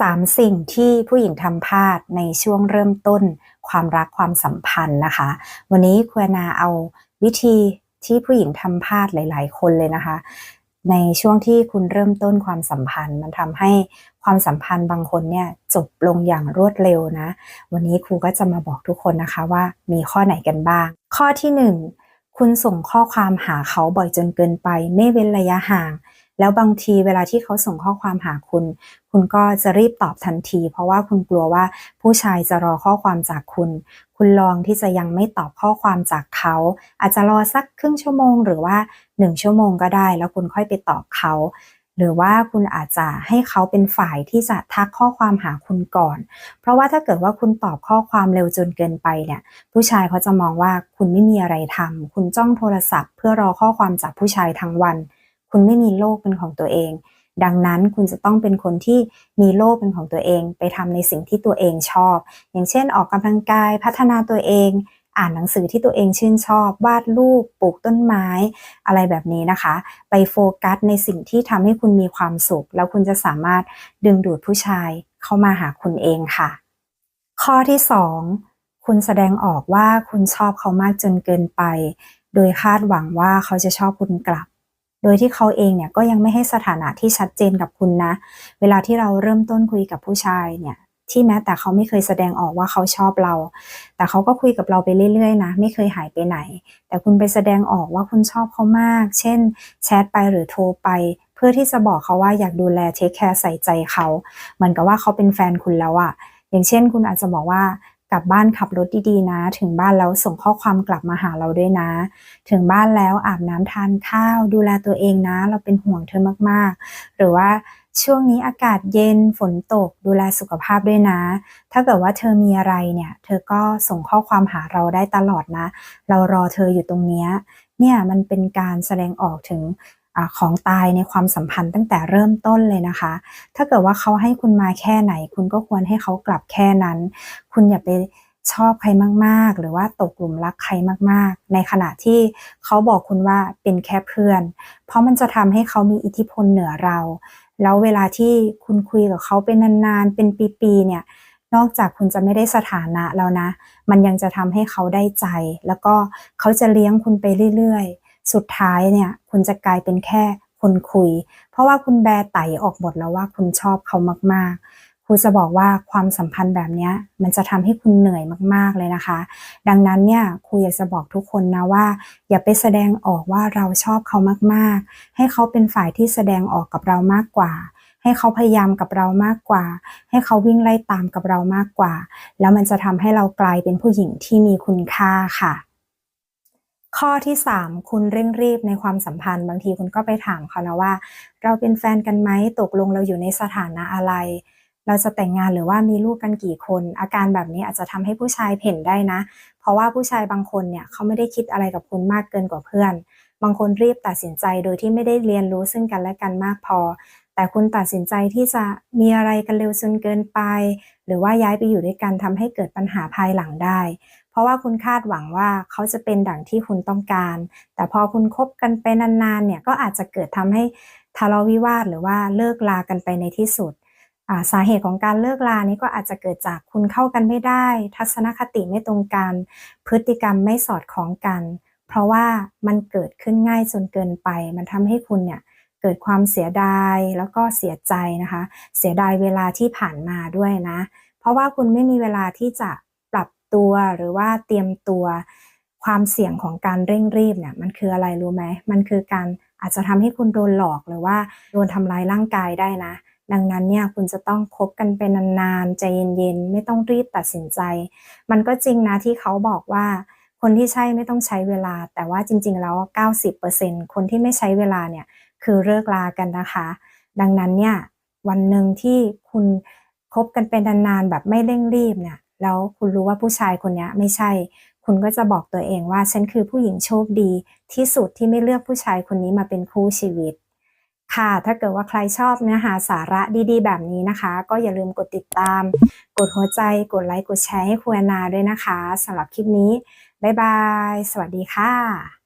สามสิ่งที่ผู้หญิงทำพลาดในช่วงเริ่มต้นความรักความสัมพันธ์นะคะ วันนี้ควรนาเอาวิธีที่ผู้หญิงทำพลาดหลาย ๆ คนเลยนะคะ ในช่วงที่คุณเริ่มต้นความสัมพันธ์ มันทำให้ความสัมพันธ์บางคนเนี่ยจบลงอย่างรวดเร็วนะ วันนี้ครูก็จะมาบอกทุกคนนะคะว่ามีข้อไหนกันบ้าง ข้อที่หนึ่งคุณส่งข้อความหาเขาบ่อยจนเกินไป ไม่เว้นระยะห่าง แล้วบางทีเวลาที่เขาส่งข้อความหาคุณ คุณก็จะรีบตอบทันที เพราะว่าคุณกลัวว่าผู้ชายจะรอข้อความจากคุณ คุณลองที่จะยังไม่ตอบข้อความจากเขา อาจจะรอสักครึ่งชั่วโมง หรือว่าหนึ่งชั่วโมงก็ได้ แล้วคุณค่อยไปตอบเขาหรือว่าคุณอาจจะให้เขาเป็นฝ่ายที่จะทักข้อความหาคุณก่อน เพราะว่าถ้าเกิดว่าคุณตอบข้อความเร็วจนเกินไปเนี่ย ผู้ชายเขาจะมองว่าคุณไม่มีอะไรทำคุณจ้องโทรศัพท์ เพื่อรอข้อความจากผู้ชายทั้งวัน คุณไม่มีโลกเป็นของตัวเอง ดังนั้นคุณจะต้องเป็นคนที่มีโลกเป็นของตัวเอง ไปทำในสิ่งที่ตัวเองชอบ อย่างเช่น ออกกำลังกายพัฒนาตัวเอง อ่านหนังสือที่ตัวเองชื่นชอบ วาดรูปปลูกต้นไม้ อะไรแบบนี้นะคะ ไปโฟกัสในสิ่งที่ทำให้คุณมีความสุข แล้วคุณจะสามารถดึงดูดผู้ชายเข้ามาหาคุณเองค่ะ ข้อที่สองคุณแสดงออกว่าคุณชอบเขามากจนเกินไป โดยคาดหวังว่าเขาจะชอบคุณกลับ โดยที่เขาเองเนี่ยก็ยังไม่ให้สถานะที่ชัดเจนกับคุณนะ เวลาที่เราเริ่มต้นคุยกับผู้ชายเนี่ยที่แม้แต่เขาไม่เคยแสดงออกว่าเขาชอบเรา แต่เขาก็คุยกับเราไปเรื่อยๆนะ ไม่เคยหายไปไหน แต่คุณไปแสดงออกว่าคุณชอบเขามาก เช่น แชทไปหรือโทรไป เพื่อที่จะบอกเขาว่าอยากดูแลเทคแคร์ใส่ใจเขา เหมือนกับว่าเขาเป็นแฟนคุณแล้วอะอย่างเช่น คุณอาจจะบอกว่า กลับบ้านขับรถดีๆนะ ถึงบ้านแล้วส่งข้อความกลับมาหาเราด้วยนะ ถึงบ้านแล้วอาบน้ำทานข้าว ดูแลตัวเองนะ เราเป็นห่วงเธอมากๆ หรือว่าช่วงนี้อากาศเย็นฝนตก ดูแลสุขภาพด้วยนะ ถ้าเกิดว่าเธอมีอะไรเนี่ย เธอก็ส่งข้อความหาเราได้ตลอดนะ เรารอเธออยู่ตรงนี้เนี่ยมันเป็นการแสดงออกถึง ของตายในความสัมพันธ์ตั้งแต่เริ่มต้นเลยนะคะ ถ้าเกิดว่าเขาให้คุณมาแค่ไหน คุณก็ควรให้เขากลับแค่นั้น คุณอย่าไปชอบใครมาก ๆ หรือว่าตกหลุมรักใครมาก ๆ ในขณะที่เขาบอกคุณว่าเป็นแค่เพื่อน เพราะมันจะทำให้เขามีอิทธิพลเหนือเรา แล้วเวลาที่คุณคุยกับเขาเป็นนาน ๆ เป็นปีๆ เนี่ย นอกจากคุณจะไม่ได้สถานะแล้วนะ มันยังจะทำให้เขาได้ใจ แล้วก็เขาจะเลี้ยงคุณไปเรื่อย ๆ สุดท้ายเนี่ยคุณจะกลายเป็นแค่คนคุย เพราะว่าคุณแบไตออกหมดแล้วว่าคุณชอบเขามากๆ ครูจะบอกว่าความสัมพันธ์แบบนี้มันจะทำให้คุณเหนื่อยมากๆเลยนะคะ ดังนั้นเนี่ยครูอยากจะบอกทุกคนนะว่า อย่าไปแสดงออกว่าเราชอบเขามากๆ ให้เขาเป็นฝ่ายที่แสดงออกกับเรามากกว่าให้เขาพยายามกับเรามากกว่า ให้เขาวิ่งไล่ตามกับเรามากกว่า แล้วมันจะทำให้เรากลายเป็นผู้หญิงที่มีคุณค่าค่ะ ข้อที่ 3 คุณเร่งรีบในความสัมพันธ์ บางทีคุณก็ไปถามเขานะว่า เราเป็นแฟนกันไหมตกลงเราอยู่ในสถานะอะไร เราจะแต่งงานหรือว่ามีลูกกันกี่คน อาการแบบนี้อาจจะทำให้ผู้ชายเห็นได้นะ เพราะว่าผู้ชายบางคนเนี่ยเขาไม่ได้คิดอะไรกับคุณมากเกินกว่าเพื่อน บางคนรีบตัดสินใจโดยที่ไม่ได้เรียนรู้ซึ่งกันและกันมากพอ แต่คุณตัดสินใจที่จะมีอะไรกันเร็วจนเกินไป หรือว่าย้ายไปอยู่ด้วยกันทำให้เกิดปัญหาภายหลังได้ เพราะว่าคุณคาดหวังว่าเขาจะเป็นดั่งที่คุณต้องการ แต่พอคุณคบกันไปนานๆเนี่ยก็อาจจะเกิดทำให้ทะเลาะวิวาทหรือว่าเลิกลากันไปในที่สุดสาเหตุของการเลิกลานี้ก็อาจจะเกิดจากคุณเข้ากันไม่ได้ ทัศนคติไม่ตรงกัน พฤติกรรมไม่สอดคล้องกัน เพราะว่ามันเกิดขึ้นง่ายจนเกินไป มันทำให้คุณเนี่ยเกิดความเสียดายแล้วก็เสียใจนะคะ เสียดายเวลาที่ผ่านมาด้วยนะ เพราะว่าคุณไม่มีเวลาที่จะ ตัว หรือว่าเตรียมตัวความเสี่ยงของการเร่งรีบเนี่ยมันคืออะไรรู้ไหมมันคือการอาจจะทำให้คุณโดนหลอกหรือว่าโดนทำร้ายร่างกายได้นะ ดังนั้นเนี่ยคุณจะต้องคบกันเป็นนานๆใจเย็นๆ ไม่ต้องรีบตัดสินใจ มันก็จริงนะที่เขาบอกว่า คนที่ใช่ไม่ต้องใช้เวลา แต่ว่าจริง ๆ แล้ว 90%คนที่ไม่ใช้เวลาเนี่ยคือเลิกลากันนะคะ ดังนั้นเนี่ยวันหนึ่งที่คุณคบกันเป็นนานๆแบบไม่เร่งรีบเนี่ย แล้วคุณรู้ว่าผู้ชายคนนี้ไม่ใช่ คุณก็จะบอกตัวเองว่า ฉันคือผู้หญิงโชคดี ที่สุดที่ไม่เลือกผู้ชายคนนี้มาเป็นคู่ชีวิต ค่ะ ถ้าเกิดว่าใครชอบเนื้อหาสาระดีๆ แบบนี้นะคะ ก็อย่าลืมกดติดตาม กดหัวใจ กดไลค์ กดแชร์ให้คุณนาด้วยนะคะสำหรับคลิปนี้ บ๊ายบาย สวัสดีค่ะ